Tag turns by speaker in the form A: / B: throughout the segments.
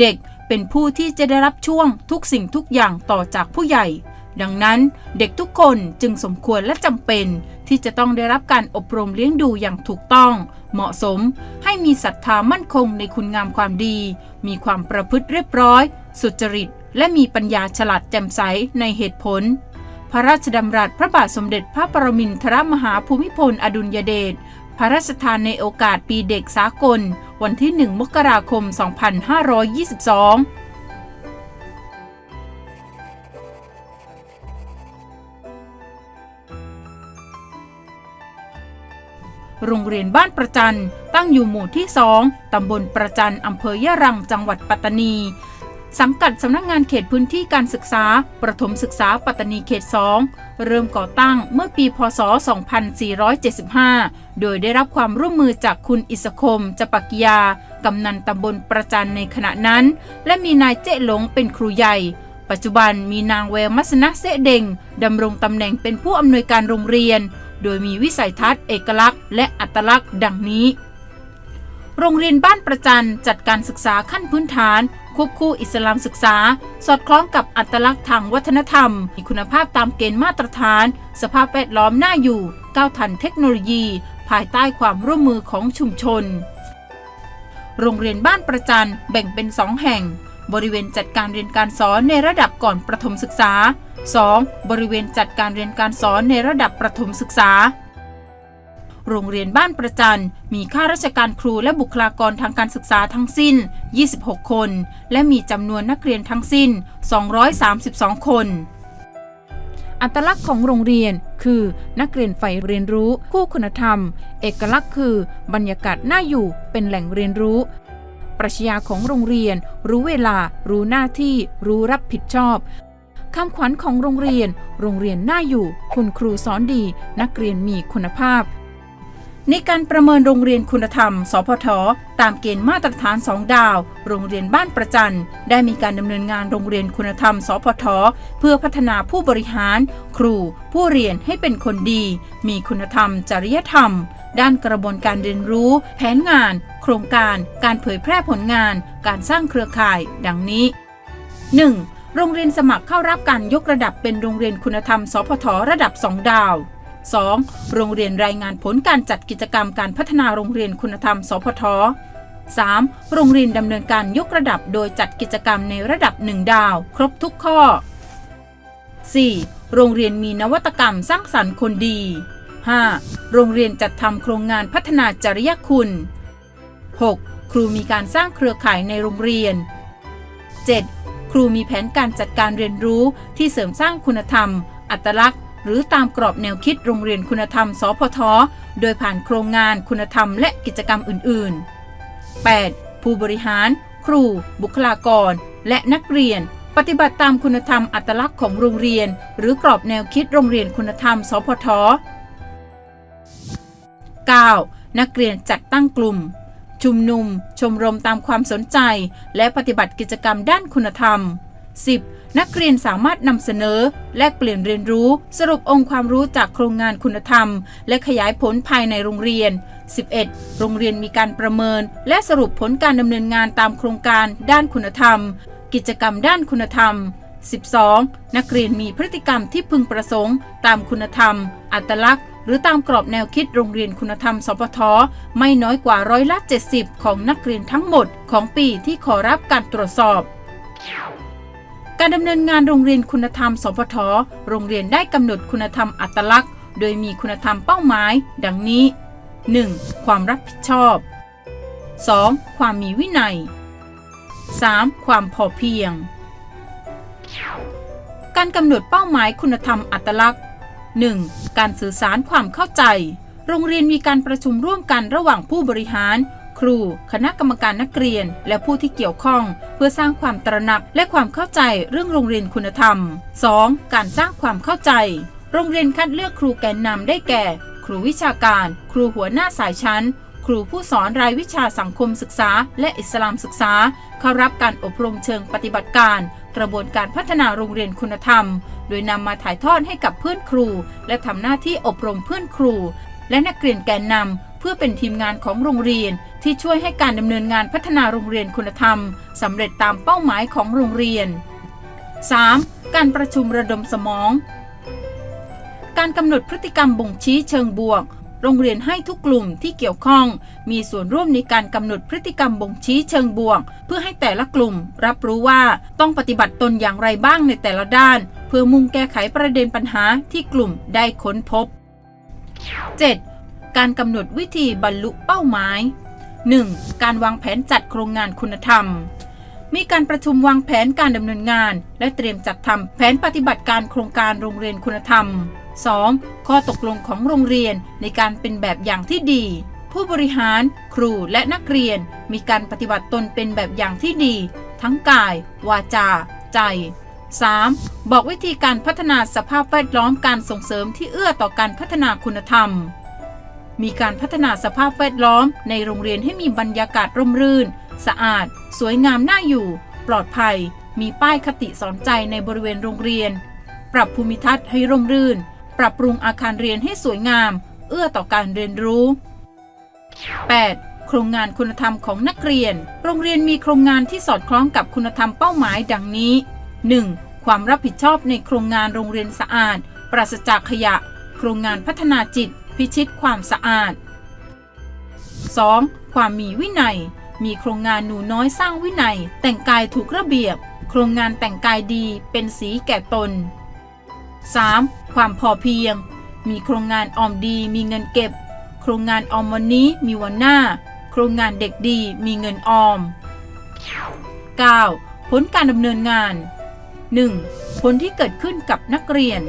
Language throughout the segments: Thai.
A: เด็กเป็นผู้ที่จะได้รับช่วงทุกสิ่งทุกอย่างต่อจากผู้ใหญ่ ดังนั้นเด็กทุกคนจึงสมควรและจำเป็น ที่จะต้องได้รับการอบรมเลี้ยงดูอย่างถูกต้อง เหมาะสม ให้มีศรัทธามั่นคงในคุณงามความดี มีความประพฤติเรียบร้อย สุจริต และมีปัญญาฉลาดแจ่มใสในเหตุผลพระราชดำรัสพระบาทสมเด็จพระปรมินทรมหาภูมิพลอดุลยเดช พระราชทานในโอกาสปีเด็กสากล วันที่ 1 มกราคม 2522โรงเรียนบ้านประจันตั้งอยู่หมู่ที่ 2 ตำบลประจันอำเภอยะรัง จังหวัดปัตตานี สังกัดสำนักงานเขตพื้นที่การศึกษา ประถมศึกษาปัตตานีเขต 2 เริ่มก่อตั้งเมื่อปี พศ 2475 โดยได้รับความร่วมมือจากคุณอิสคมจปักยา กำนันตำบลประจันในขณะนั้น และมีนายเจ๊หลงเป็นครูใหญ่ ปัจจุบันมีนางแววมัสนะเสเดงดำรงตำแหน่งเป็นผู้อำนวยการโรงเรียน โดยมีวิสัยทัศน์เอกลักษณ์ และอัตลักษณ์ ดังนี้ โรงเรียนบ้านประจันจัดการศึกษาขั้นพื้นฐาน ควบคู่อิสลามศึกษา สอดคล้องกับอัตลักษณ์ทางวัฒนธรรม มีคุณภาพตามเกณฑ์มาตรฐาน สภาพแวดล้อมน่าอยู่ ก้าวทันเทคโนโลยี ภายใต้ความร่วมมือของชุมชน โรงเรียนบ้านประจันแบ่งเป็นสองแห่ง บริเวณจัดการเรียนการสอนในระดับก่อนประถมศึกษา 2. บริเวณจัดการเรียนการสอนในระดับประถมศึกษา โรงเรียนบ้านประจัน มีข้าราชการครูและบุคลากรทางการศึกษาทั้งสิ้น 26 คน และมีจำนวนนักเรียนทั้งสิ้น 232 คน อัตลักษณ์ของโรงเรียนคือนักเรียนใฝ่เรียนรู้คู่คุณธรรม เอกลักษณ์คือบรรยากาศน่าอยู่เป็นแหล่งเรียนรู้ ปรัชญาของโรงเรียน รู้เวลา รู้หน้าที่ รู้รับผิดชอบคำขวัญของโรงเรียน โรงเรียนน่าอยู่ คุณครูสอนดี นักเรียนมีคุณภาพ ในการประเมินโรงเรียนคุณธรรม สพท ตามเกณฑ์มาตรฐาน 2 ดาว โรงเรียนบ้านประจัน ได้มีการดำเนินงานโรงเรียนคุณธรรม สพท เพื่อพัฒนาผู้บริหาร ครู ผู้เรียนให้เป็นคนดี มีคุณธรรม จริยธรรม ด้านกระบวนการเรียนรู้ แผนงาน โครงการ การเผยแพร่ผลงาน การสร้างเครือข่าย ดังนี้ 1. โรงเรียนสมัครเข้ารับการยกระดับเป็นโรงเรียนคุณธรรม สพท ระดับ 2 ดาว 2. โรงเรียนรายงานผลการจัดกิจกรรมการพัฒนาโรงเรียนคุณธรรม สพท 3. โรงเรียนดำเนินการยกระดับโดยจัดกิจกรรมในระดับ 1 ดาว ครบทุกข้อ 4. โรงเรียนมีนวัตกรรมสร้างสรรค์คนดี 5. โรงเรียนจัดทำโครงงานพัฒนาจริยคุณ 6. ครูมีการสร้างเครือข่ายในโรงเรียน 7. ครูมีแผนการจัดการเรียนรู้ที่เสริมสร้างคุณธรรม อัตลักษณ์ หรือตามกรอบแนวคิดโรงเรียนคุณธรรม สพท โดยผ่านโครงงานคุณธรรมและกิจกรรมอื่น ๆ 8. ผู้บริหาร ครู บุคลากร และนักเรียน ปฏิบัติตามคุณธรรมอัตลักษณ์ของโรงเรียน หรือกรอบแนวคิดโรงเรียนคุณธรรม สพท 9. นักเรียนจัดตั้งกลุ่ม ชุมนุม ชมรมตามความสนใจ และปฏิบัติกิจกรรมด้านคุณธรรม 10. นักเรียนสามารถนำเสนอ แลกเปลี่ยนเรียนรู้ สรุปองค์ความรู้จากโครงงานคุณธรรม และขยายผลภายในโรงเรียน 11. โรงเรียนมีการประเมิน และสรุปผลการดำเนินงานตามโครงการด้านคุณธรรม กิจกรรมด้านคุณธรรม 12. นักเรียนมีพฤติกรรมที่พึงประสงค์ ตามคุณธรรม อัตลักษณ์ หรือตามกรอบแนวคิดโรงเรียนคุณธรรม สพท ไม่น้อยกว่าร้อยละ 70 ของนักเรียนทั้งหมดของปีที่ขอรับการตรวจสอบ การดำเนินงานโรงเรียนคุณธรรม สพท โรงเรียนได้กำหนดคุณธรรมอัตลักษณ์ โดยมีคุณธรรมเป้าหมาย ดังนี้ 1. ความรับผิดชอบ 2. ความมีวินัย 3. ความพอเพียง การกำหนดเป้าหมายคุณธรรมอัตลักษณ์ 1. การสื่อสารความเข้าใจ โรงเรียนมีการประชุมร่วมกันระหว่างผู้บริหาร รู คณะกรรมการนักเรียน และผู้ที่เกี่ยวข้อง เพื่อสร้างความตระหนักและความเข้าใจเรื่องโรงเรียนคุณธรรม 2. การสร้างความเข้าใจ โรงเรียนคัดเลือกครูแกนนำได้แก่ ครูวิชาการ ครูหัวหน้าสายชั้น ครูผู้สอนรายวิชาสังคมศึกษา และอิสลามศึกษา เข้ารับการอบรมเชิงปฏิบัติการ กระบวนการพัฒนาโรงเรียนคุณธรรม โดยนำมาถ่ายทอดให้กับเพื่อนครู และทำหน้าที่อบรมเพื่อนครู และนักเรียนแกนนำเพื่อเป็นทีมงานของโรงเรียน ที่ช่วยให้การดำเนินงานพัฒนาโรงเรียนคุณธรรมสำเร็จตามเป้าหมายของโรงเรียน 3. การประชุมระดมสมอง การกำหนดพฤติกรรมบ่งชี้เชิงบวก โรงเรียนให้ทุกกลุ่มที่เกี่ยวข้อง มีส่วนร่วมในการกำหนดพฤติกรรมบ่งชี้เชิงบวก เพื่อให้แต่ละกลุ่ม รับรู้ว่าต้องปฏิบัติตนอย่างไรบ้างในแต่ละด้าน เพื่อมุ่งแก้ไขประเด็นปัญหาที่กลุ่มได้ค้นพบ 7. การกำหนดวิธีบรรลุเป้าหมาย 1. การวางแผนจัดโครงงานคุณธรรม มีการประชุมวางแผนการดำเนินงาน และเตรียมจัดทำแผนปฏิบัติการโครงการโรงเรียนคุณธรรม 2. ข้อตกลงของโรงเรียนในการเป็นแบบอย่างที่ดี ผู้บริหาร ครูและนักเรียน มีการปฏิบัติตนเป็นแบบอย่างที่ดี ทั้งกาย วาจา ใจ 3. บอกวิธีการพัฒนาสภาพแวดล้อมการส่งเสริมที่เอื้อต่อการพัฒนาคุณธรรม มีการพัฒนาสภาพแวดล้อมในโรงเรียนให้มีบรรยากาศร่มรื่น สะอาด สวยงามน่าอยู่ ปลอดภัย มีป้ายคติสอนใจในบริเวณโรงเรียน ปรับภูมิทัศน์ให้ร่มรื่น ปรับปรุงอาคารเรียนให้สวยงาม เอื้อต่อการเรียนรู้ 8. โครงงานคุณธรรมของนักเรียน โรงเรียนมีโครงงานที่สอดคล้องกับคุณธรรมเป้าหมายดังนี้ 1. ความรับผิดชอบในโครงงานโรงเรียนสะอาด ปราศจากขยะ โครงงานพัฒนาจิต พิชิตความสะอาด 2. ความมีวินัย มีโครงงานหนูน้อยสร้างวินัย แต่งกายถูกระเบียบ โครงงานแต่งกายดีเป็นสีแก่ตน 3. ความพอเพียง มีโครงงานออมดีมีเงินเก็บ โครงงานออมวันนี้มีวันหน้า โครงงานเด็กดีมีเงินออม 9. ผลการดำเนินงาน 1. ผลที่เกิดขึ้นกับนักเรียน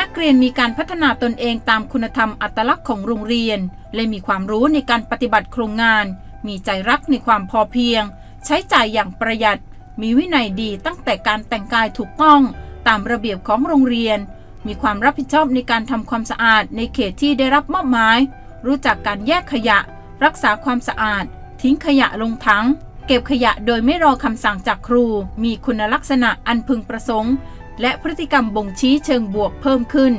A: นักเรียนมีการพัฒนาตนเองตามคุณธรรมอัตลักษณ์ของโรงเรียน และมีความรู้ในการปฏิบัติโครงงาน มีใจรักในความพอเพียง ใช้จ่ายอย่างประหยัด มีวินัยดีตั้งแต่การแต่งกายถูกต้อง ตามระเบียบของโรงเรียน มีความรับผิดชอบในการทำความสะอาดในเขตที่ได้รับมอบหมาย รู้จักการแยกขยะ รักษาความสะอาด ทิ้งขยะลงถัง เก็บขยะโดยไม่รอคำสั่งจากครู มีคุณลักษณะอันพึงประสงค์ และพฤติกรรมบ่งชี้เชิงบวกเพิ่มขึ้น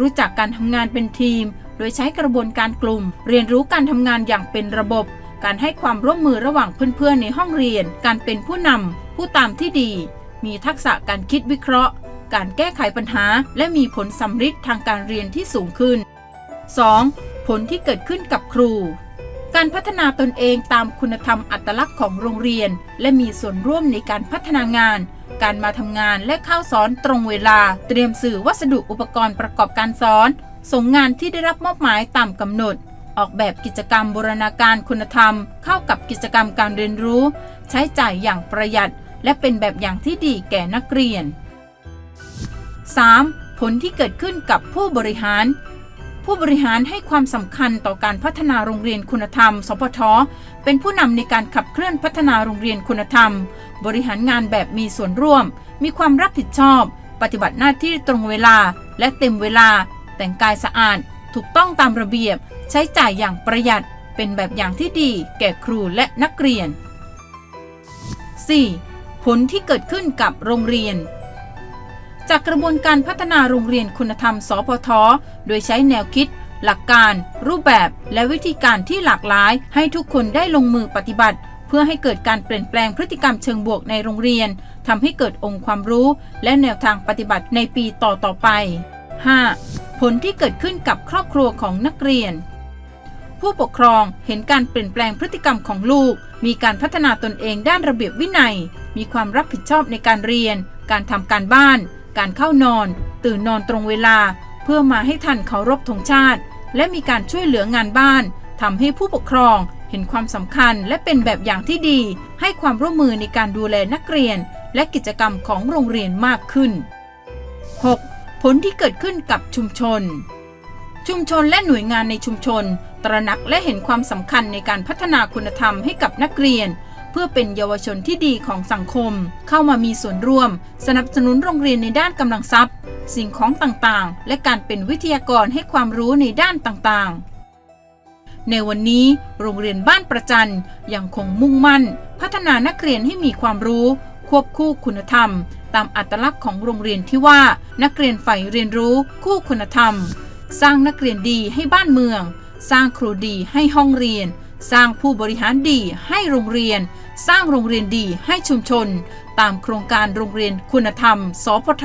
A: รู้จักการทำงานเป็นทีม โดยใช้กระบวนการกลุ่ม เรียนรู้การทำงานอย่างเป็นระบบ การให้ความร่วมมือระหว่างเพื่อนๆในห้องเรียน การเป็นผู้นำผู้ตามที่ดี มีทักษะการคิดวิเคราะห์ การแก้ไขปัญหา และมีผลสำฤทธิ์ทางการเรียนที่สูงขึ้น 2. ผลที่เกิดขึ้นกับครูการพัฒนาตนเองตามคุณธรรมอัตลักษณ์ของโรงเรียน และมีส่วนร่วมในการพัฒนางาน การมาทำงานและเข้าสอนตรงเวลา เตรียมสื่อวัสดุอุปกรณ์ประกอบการสอน ส่งงานที่ได้รับมอบหมายตามกำหนด ออกแบบกิจกรรมบูรณาการคุณธรรม เข้ากับกิจกรรมการเรียนรู้ ใช้จ่ายอย่างประหยัด และเป็นแบบอย่างที่ดีแก่นักเรียน 3. ผลที่เกิดขึ้นกับผู้บริหาร ผู้บริหารให้ความสำคัญต่อการพัฒนาโรงเรียนคุณธรรม สพท เป็นผู้นำในการขับเคลื่อนพัฒนาโรงเรียนคุณธรรม บริหารงานแบบมีส่วนร่วม มีความรับผิดชอบ ปฏิบัติหน้าที่ตรงเวลาและเต็มเวลา แต่งกายสะอาด ถูกต้องตามระเบียบ ใช้จ่ายอย่างประหยัด เป็นแบบอย่างที่ดี แก่ครูและนักเรียน 4. ผลที่เกิดขึ้นกับโรงเรียน จากกระบวนการพัฒนาโรงเรียนคุณธรรม สพท โดยใช้แนวคิด หลักการ รูปแบบและวิธีการที่หลากหลาย ให้ทุกคนได้ลงมือปฏิบัติ เพื่อให้เกิดการเปลี่ยนแปลงพฤติกรรมเชิงบวกในโรงเรียนทำให้เกิดองค์ความรู้ และแนวทางปฏิบัติในปีต่อต่อๆไป 5. ผลที่เกิดขึ้นกับครอบครัวของนักเรียน ผู้ปกครองเห็นการเปลี่ยนแปลงพฤติกรรมของลูก มีการพัฒนาตนเองด้านระเบียบวินัย มีความรับผิดชอบในการเรียน การทำการบ้าน การเข้านอน ตื่นนอนตรงเวลา เพื่อมาให้ทันเคารพธงชาติ และมีการช่วยเหลืองานบ้านทำให้ผู้ปกครองเห็นความสำคัญและเป็นแบบอย่างที่ดี ให้ความร่วมมือในการดูแลนักเรียน และกิจกรรมของโรงเรียนมากขึ้น 6. ผลที่เกิดขึ้นกับชุมชน ชุมชนและหน่วยงานในชุมชน ตระหนักและเห็นความสำคัญในการพัฒนาคุณธรรมให้กับนักเรียน เพื่อเป็นเยาวชนที่ดีของสังคม เข้ามามีส่วนร่วม สนับสนุนโรงเรียนในด้านกำลังทรัพย์ สิ่งของต่างๆ และการเป็นวิทยากรให้ความรู้ในด้านต่างๆในวันนี้โรงเรียนบ้านประจันยังคงมุ่งมั่น พัฒนานักเรียนให้มีความรู้ ควบคู่คุณธรรม ตามอัตลักษณ์ของโรงเรียนที่ว่า นักเรียนใฝ่เรียนรู้คู่คุณธรรม สร้างนักเรียนดีให้บ้านเมือง สร้างครูดีให้ห้องเรียน สร้างผู้บริหารดีให้โรงเรียน สร้างโรงเรียนดีให้ชุมชน ตามโครงการโรงเรียนคุณธรรม สพท